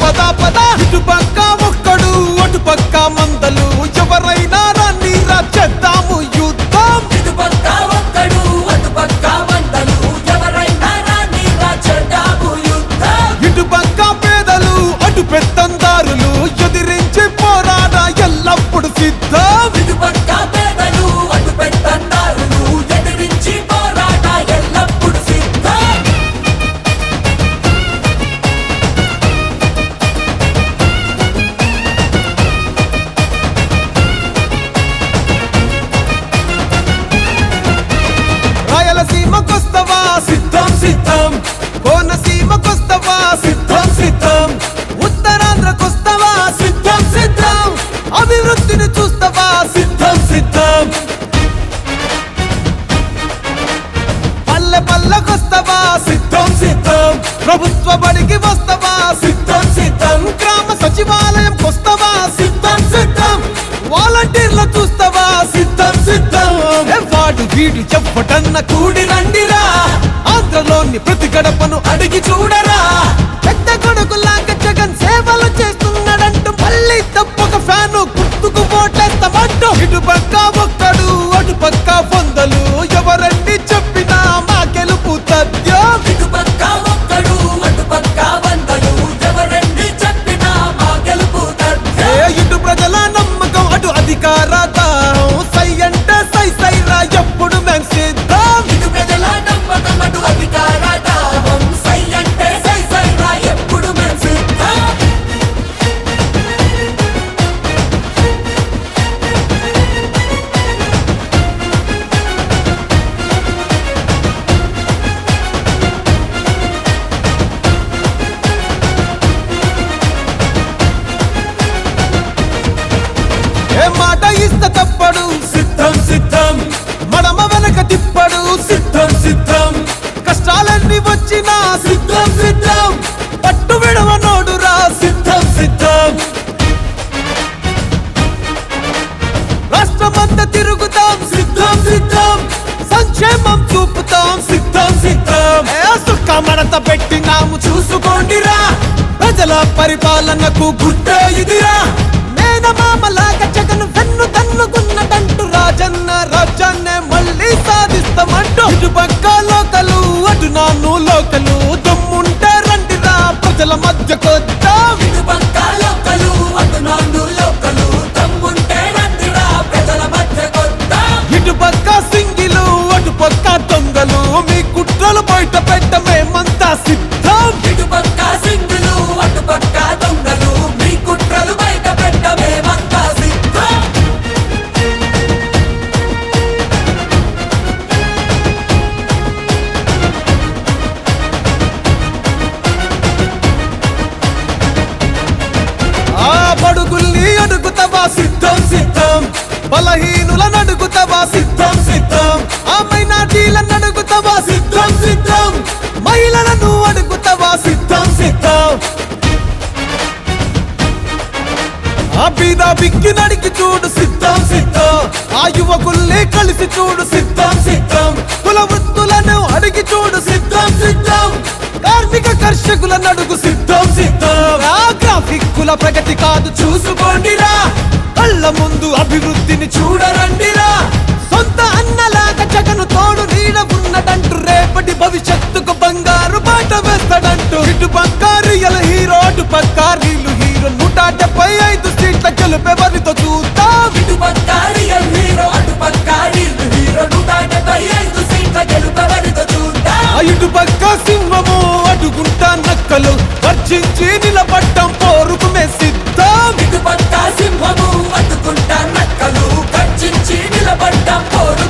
పదా పద ఇటు పక్క వాలంటీర్ల చూస్తావా? సిద్ధం సిద్ధం. వాడు వీడు చెప్పటన్న కూడి రండిరా. ఆంధ్రలోని ప్రతి గడపను అడిగి చూడరా. పెద్ద కొడుకులాగా జగన్ సేవలు చేస్తున్నాడంటూ మళ్ళీ తప్పక ఫ్యాను గుర్తుకు ఓటేస్తామంటూ ఇటు పక్క సిద్ధం మడత పెట్టినాము చూసుకోండిరా. ప్రజల పరిపాలనకు గుడ్డే ఇదిరా. మేనమామలాగా జగన్ వెన్ను తన్నుకున్నదంటూ రాజన్న రాజ్యాన్నే మళ్ళీ సాధిస్తామంటూ ఇటు పక్క లోకలు అటు నాన్ను లోకలు దమ్ముంటే రండిరా. ప్రజల మధ్యకొద్దాం కుట్రలు బయట పెట్ట మేమంతా సిద్ధ. బీద నడికి చూడు సిద్ధం సిద్ధం. ఆ యువకుల్ని కలిసి చూడు సిద్ధం సిద్ధం. కుల వృత్తులను అడిగి చూడు సిద్ధం సిద్ధం. కార్మిక కర్షకుల నడుగు సిద్ధం సిద్ధం. ఆ గ్రాఫిక్ కుల ప్రగతి కాదు చూసుకోండిరా కళ్ళ ముందు అభివృద్ధిని చూడరండిరా సొంత అన్నలాగా జగను తోడు నీడ ఉన్నదంటూ రేపటి భవిష్యత్తుకు బంగారు బాట వేస్తాడంటూ. ఇటు పక్క రియల్ హీరో అటు పక్క రీలు హీరో నూట డెబ్బై ఐదు సీట్ల గెలుపెవరితో చూద్దాం ఇటు పక్క రియల్ హీరో అటు పక్క రీల్ హీరో. నూట డెబ్బై ఐదు సీట్ల గెలుపెవరితో చూద్దాం ఇటు పక్క సింహము అడుగుంటా నక్కలు. వర్జించి నిలబడ్డం పోరుకు సిద్ధం ఇటు పక్క సింహము అడ్డుకుంటా నక్కలు. గర్జించి నిలబడ్డ పోరుకు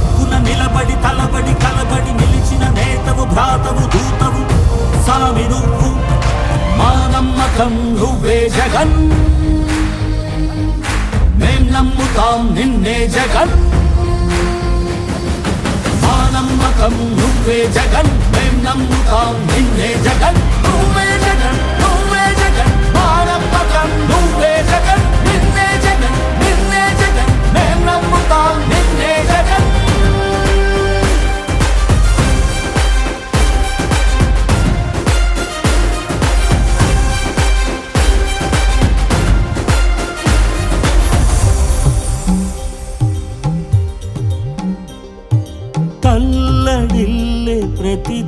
నిలబడి తలబడి కలబడి నిలిచిన నేతవు భ్రాతవు దూతవు సామి నువ్వు మా నమ్మకం నువ్వే జగన్. మేం నమ్ముతాం నిన్నే జగన్. మా నమ్మకం నువ్వే జగన్. మేం నమ్ముతాం నిన్నే జగన్. నువ్వే జగన్ నువ్వే జగన్. మా నమ్మకం నువ్వే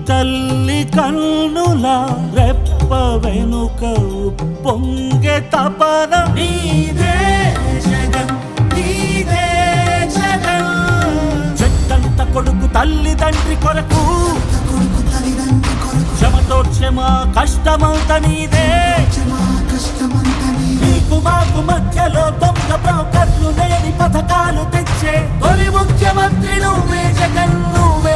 తల్లి కన్నుల రెప్ప వెనుక పొంగె తపన. నీదే జగన్ నీదే జగన్. చెట్టంత కొడుకు తల్లి తండ్రి కొరకు. క్షమతో క్షమ కష్టమంత నీదే. నీకు మాకు మధ్యలో దొంగ బ్రోకర్లు లేని పథకాలు తెచ్చే. తొలి ముఖ్యమంత్రి నువ్వే జగన్ నువ్వే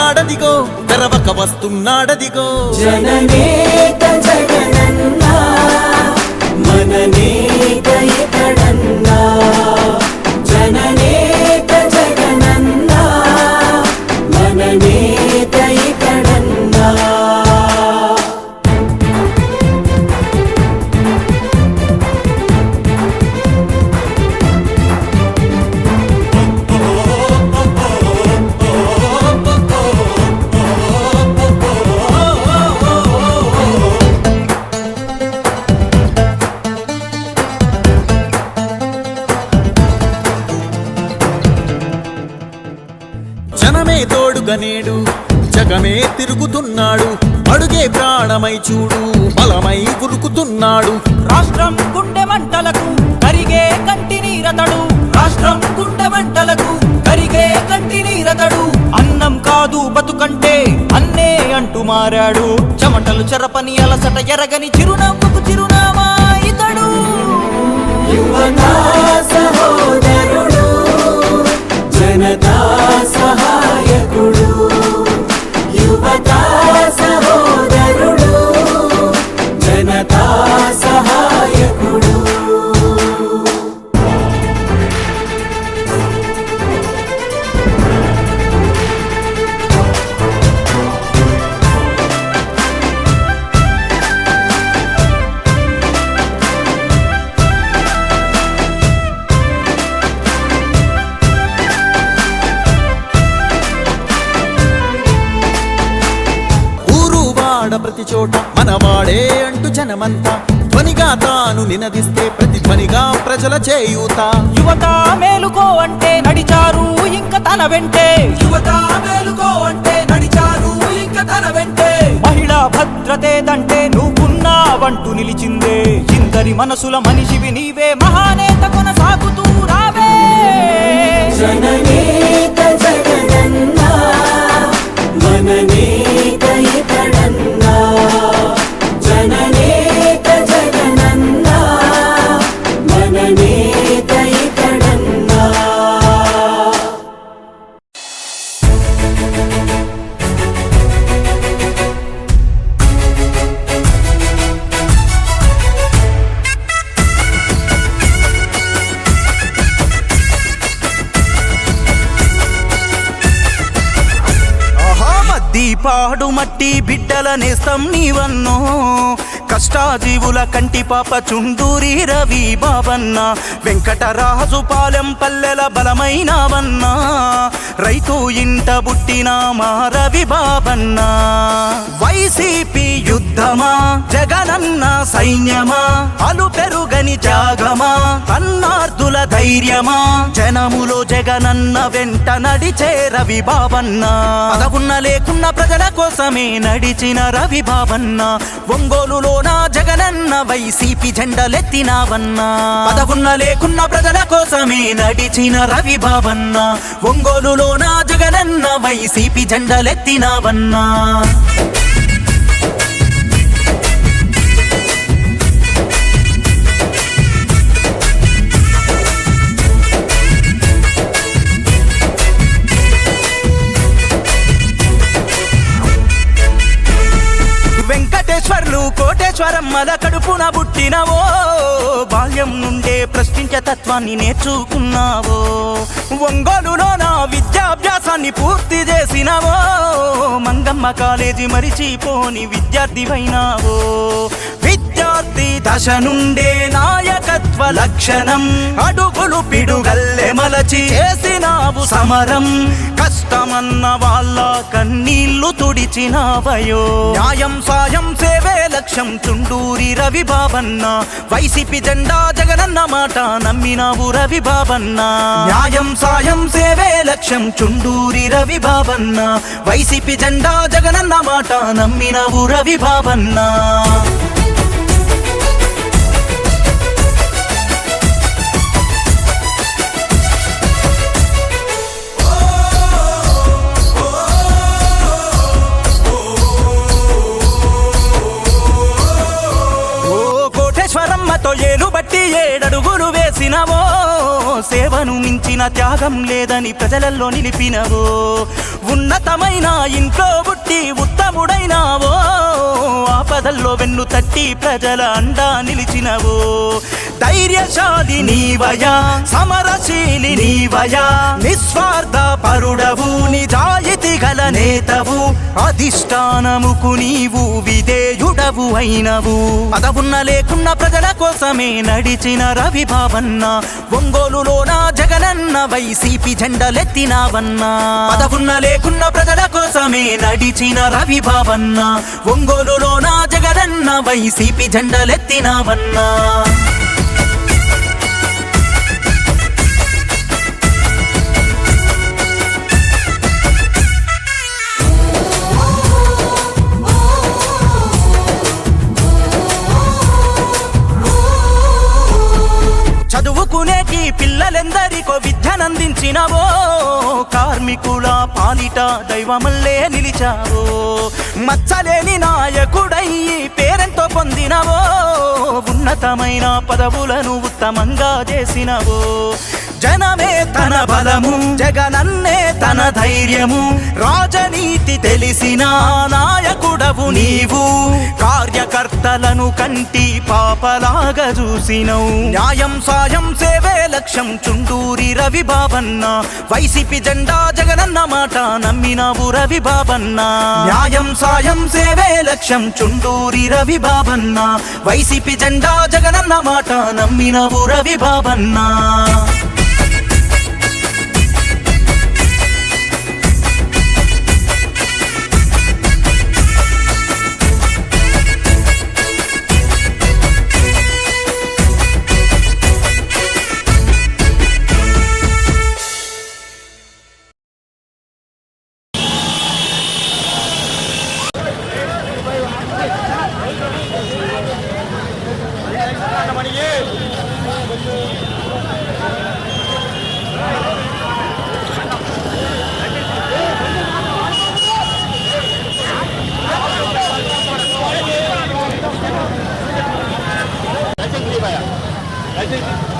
వస్తున్నాడదిగో తెరవక వస్తున్నాడదిగో. జననేత జగనన్నా మననేత ఇతడన్నా జననేత జగనన్నా మననేత తోడుగనేడు జగమే తిరుగుతున్నాడు. అడుగే ప్రాణమై చూడు. బలమై ఉరుకుతున్నాడు. రాష్ట్రం గుండె మంటలకు కరిగే కంటి నీరతడు. రాష్ట్రం గుండె మంటలకు కరిగే కంటి నీరతడు. అన్నం కాదు బతుకంటే అన్నే అంటూ మారాడు. చెమటలు చెరపని అలసట ఎరగని చిరునవ్వుకు చిరునామా ఇతడు. యువతా ప్రజల చేయూత. యువత మేలుకో అంటే నడిచారు ఇంక తన వెంటే. యువత మేలుకో అంటే నడిచారు ఇంకా తన వెంటే. మహిళా భద్రతేదంటే నువ్వున్నావంటూ నిలిచిందే. ఇందరి మనసుల మనిషివి నీవే మహానేత కొనసాగుతూ రావే. జననేత జగనన్నా మననేత ఇతడన్నా. పాడు మట్టి బిడ్డల నేస్తం నీవన్నో. కష్టాజీవుల కంటి పాప చుండూరి రవి బాబన్న. వెంకటరాజు పాలెం పల్లెల బలమైనవన్న. రైతు ఇంట బుట్టిన మా రవి బాబన్న. వైసీపీ యుద్ధమా? జగనన్న సైన్యమా? అలు పెరుగని త్యాగమా అన్నార్థుల ధైర్యమా? జనములో జగనన్న వెంట నడిచే రవి బాబన్న. పదవున్న లేకున్న ప్రజల కోసమే నడిచిన రవి బాబన్న. ఒంగోలులోన జగనన్న వైసీపీ జెండలెత్తినావన్నా. పదవున్న లేకున్న ప్రజల కోసమే నడిచిన రవి బాబన్న. ఒంగోలులోన జగనన్న వైసీపీ జెండలెత్తినావన్నా. కోటేశ్వరమ్మల కడుపున పుట్టినవో బాల్యం నుండే ప్రశ్నించే తత్వాన్ని నేర్చుకున్నావో ఒంగోలులో నా విద్యాభ్యాసాన్ని పూర్తి చేసినవో మంగమ్మ కాలేజీ మరిచిపోని విద్యార్థివైనావో విద్యార్థి దశ నుండే నాయకత్వ లక్షణం. అడుగులు పిడుగల్లె మలచి చేసినావు సమరం. కష్టమన్న వాళ్ళ కన్నీళ్ళు తుడిచినావయో. న్యాయం సాయం సేవే లక్ష్యం చుండూరి రవి బాబన్న. వైసీపీ జెండా జగనన్న మాట నమ్మినావు రవి బాబన్న. న్యాయం సాయం సేవే లక్ష్యం చుండూరి రవి బాబన్న. వైసీపీ జెండా జగనన్న మాట నమ్మినావు రవి బాబన్నా. త్యాగం లేదని ప్రజలలో నిలిపినవో. ఉన్నతమైన ఇంట్లో పుట్టి ఉత్తముడైనావో ఆపదల్లో వెన్ను తట్టి ప్రజల అండా నిలిచినవో. ధైర్యశాలి నీవయా సమరశీలి నీవయా నిస్వార్థ పరుడవు నిజాయితీ గల నేతవు అధిష్టానముకు నీవు విధేయుడవు అయినవు. అదవున్న లేకున్న ప్రజల కోసమే నడిచిన రవి బాబన్న ఒంగోలులోన జగనన్న వైసీపీ జెండలెత్తినావన్న. అదవున్న లేకున్న ప్రజల కోసమే నడిచిన రవి బాబన్న ఒంగోలులోన జగనన్న వైసీపీ జెండలెత్తినావన్నా. చదువుకునేకి విద్యనందించినవో కార్మికుల పాలిట దైవమల్లే నిలిచావో మచ్చలేని నాయకుడయ్యి పేరెంతో పొందినవో ఉన్నతమైన పదవులను ఉత్తమంగా చేసినవో జనమే తన బలము జగనన్నే తన ధైర్యము. రాజనీతి తెలిసిన నాయకుడవు నీవు కార్యకర్తలను కంటి పాపలాగా చూసినవు. న్యాయం సాయం సేవే లక్ష్యం చుండూరి రవి బాబన్న. వైసీపీ జెండా జగనన్న మాట నమ్మినావు రవి బాబన్న. న్యాయం సాయం సేవే లక్ష్యం చుండూరి రవి బాబన్న. వైసీపీ జెండా జగనన్న మాట నమ్మినావు రవి బాబన్న. জি জি